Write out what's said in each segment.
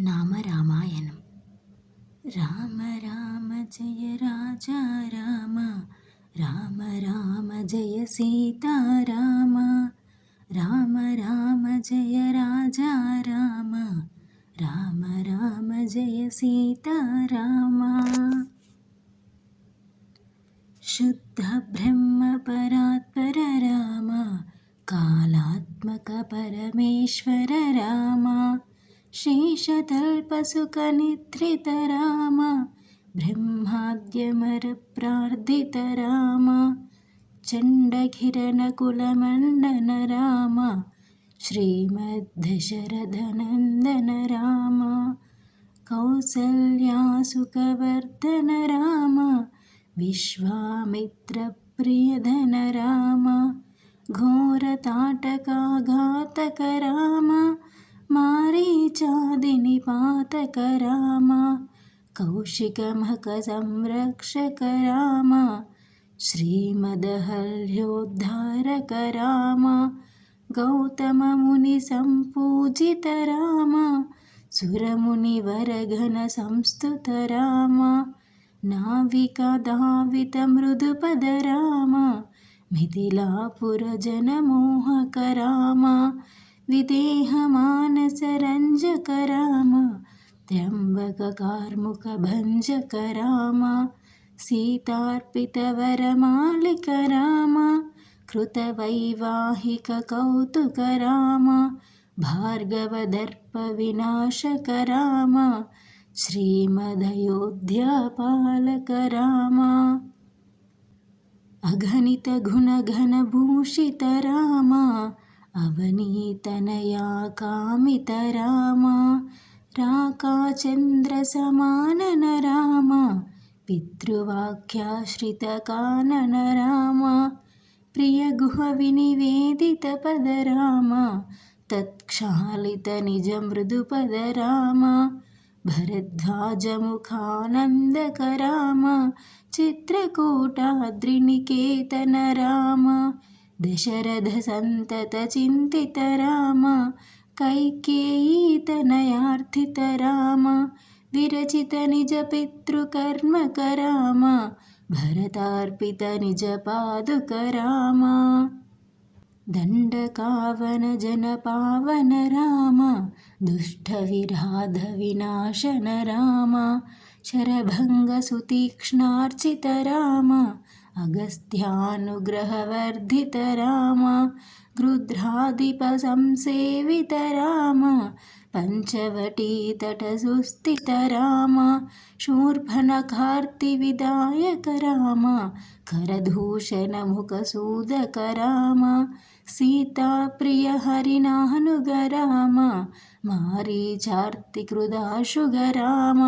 నామ రామాయణం. రామ రామ జయ రాజా రామ రామ రామ జయ సీతారామ రామ రామ జయ రాజా రామ రామ రామ జయ సీతారామ. శుద్ధ బ్రహ్మ పరాత్పర రామ కాళాత్మక పరమేశ్వర రామ शेषतल्पसुखनिद्रितराम ब्रह्माद्यमरप्रार्थितराम चण्डघिरणकुलमण्डनराम श्रीमद्धशरथनन्दन राम कौसल्यासुखवर्धन राम विश्वामित्रप्रियधन राम घोरताटकाघातक राम मारीचादिनिपातक राम कौशिकमहकसंरक्षक राम श्रीमदहल्योद्धारक राम गौतममुनिसम्पूजित राम सुरमुनिवरघनसंस्तुत राम नाविकदावितमृदुपद राम मिथिलापुरजनमोहक राम विदेहमानसरञ्जक राम त्र्यम्बककार्मुक भञ्जक राम सीतार्पितवरमालिक राम कृतवैवाहिक कौतुक राम भार्गवदर्पविनाशक राम श्रीमदयोध्यापालक राम अगणितगुणघनभूषित राम అవనీతనయా కామితరామ రాకాచంద్రసమానన రామ పితృవాక్యాశ్రితకానన రామ ప్రియగుహ వినివేదిత పద రామ తత్క్షాళిత నిజ మృదుపద రామ భరద్వాజముఖానందక రామ చిత్రకూటాద్రినికేతన రామ दशरथसन्ततचिन्तितराम कैकेयीतनयार्थितराम विरचितनिजपितृकर्मकराम भरतार्पितनिजपादुकराम दण्डकावनजनपावन राम दुष्टविराधविनाशन राम शरभङ्गसुतीक्ष्णार्चित राम अगस्त्यानुग्रहवर्धित राम गृध्राधिपसंसेवित राम पञ्चवटीतटसुस्थित राम शूर्भनकार्तिविदायक राम करदूषणमुखसूदक राम सीताप्रियहरिणानुग राम मारीचार्तिकृदाशुग राम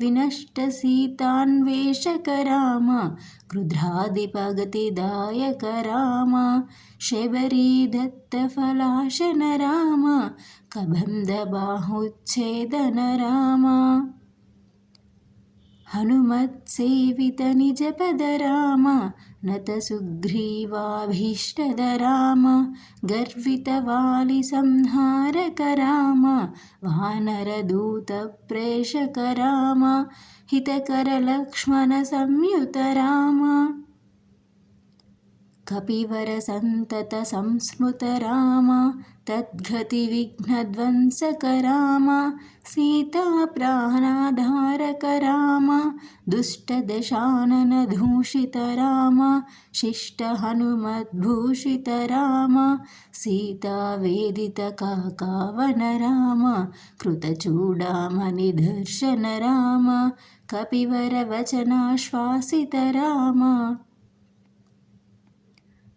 विनष्टसीतान्वेषक राम क्रुध्रादिपगतिदायक राम शबरीदत्तफलाशन राम कबन्धबाहुच्छेदन राम हनुमत्सेवित निजपद राम नतसुग्रीवाभीष्टद राम गर्वितवालिसंहारक राम वानरदूतप्रेषक राम हितकरलक्ष्मणसंयुत राम कपिवरसन्ततसंस्मृत राम तद्गतिविघ्नध्वंसक राम सीताप्राणाधारक राम दुष्टदशाननधूषित राम शिष्टहनुमद्भूषित राम सीतावेदितकाकावन राम कृतचूडामणिदर्शन राम कपिवरवचनाश्वासित राम रावणनिधनप्रस्थित राम वानरसैन्यसमावृत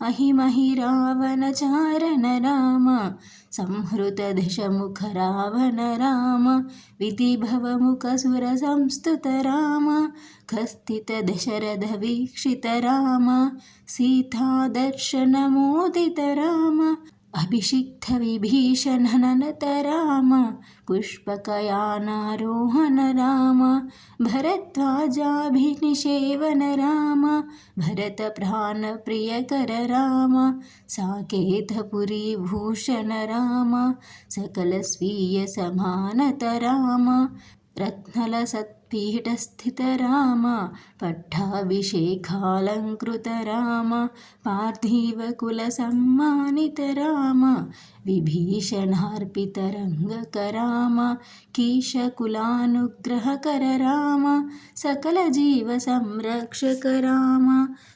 अहिमहि रावणचारण राम संहृतदशमुख रावण राम विधिभवमुखसुरसंस्तुत राम खस्थितदशरथवीक्षित राम सीतादर्शनमोदित राम अभिषिक्तविभीषणनत राम पुष्पकयानारोहण राम भरद्वाजाभिनिषेवन राम भरतप्राणप्रियकर राम साकेतपुरीभूषण राम सकलस्वीयसमानत राम रत्नलसत्पीठस्थित राम पट्टाभिषेकालङ्कृत राम पार्थिवकुलसम्मानित राम विभीषणार्पितरङ्गकराम कीशकुलानुग्रहकर राम सकलजीवसंरक्षक राम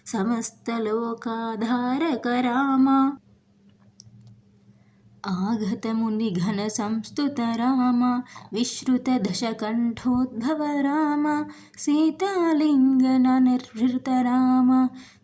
समस्तलोकाधारक राम आगतमुनिघनसंस्तुत राम विश्रुतदशकण्ठोद्भव राम सीतालिङ्गननिर्वृत राम नीतिसुरक्षितजनपद राम विपिनध्याजितजनकज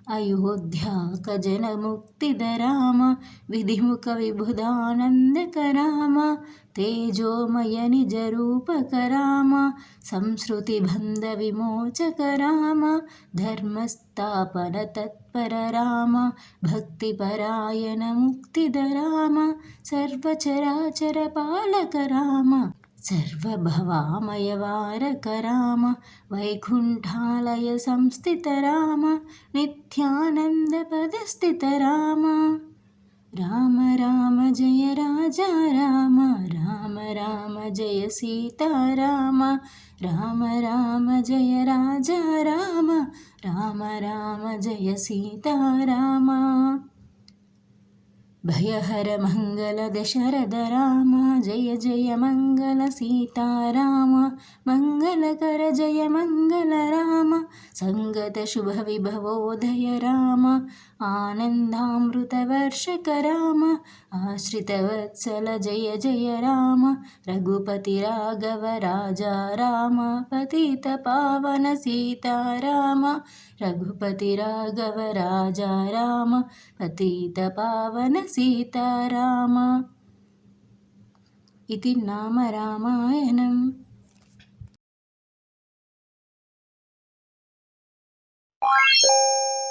अश्वमेधक्रतुदीक्षित राम कालावेदितसुरपद राम अयोध्याकजनमुक्तिद राम विधिमुखविबुधानन्दक राम तेजोमय निजरूपक राम संसृतिबन्धविमोचक राम धर्मस्थापनतत्पर राम भक्तिपरायणमुक्तिद राम सर्वचराचरपालक राम सर्वभवामयवारक राम वैकुण्ठालय संस्थित राम राम राम राम जय राजा राम राम राम जय सीताराम राम राम जय राजा राम राम राम जय सीताराम भयहर मङ्गल दशरथ राम जय जय मङ्गल सीताराम मङ्गलकर जय मङ्गल राम सङ्गतशुभविभवोदय राम आनन्दामृतवर्षकराम आश्रितवत्सल जय जय राम रघुपति राघव राजा राम पतितपावन सीता राम रघुपति राघव राजा राम पतितपावन सीता राम इति नाम रामायणम् Thank you.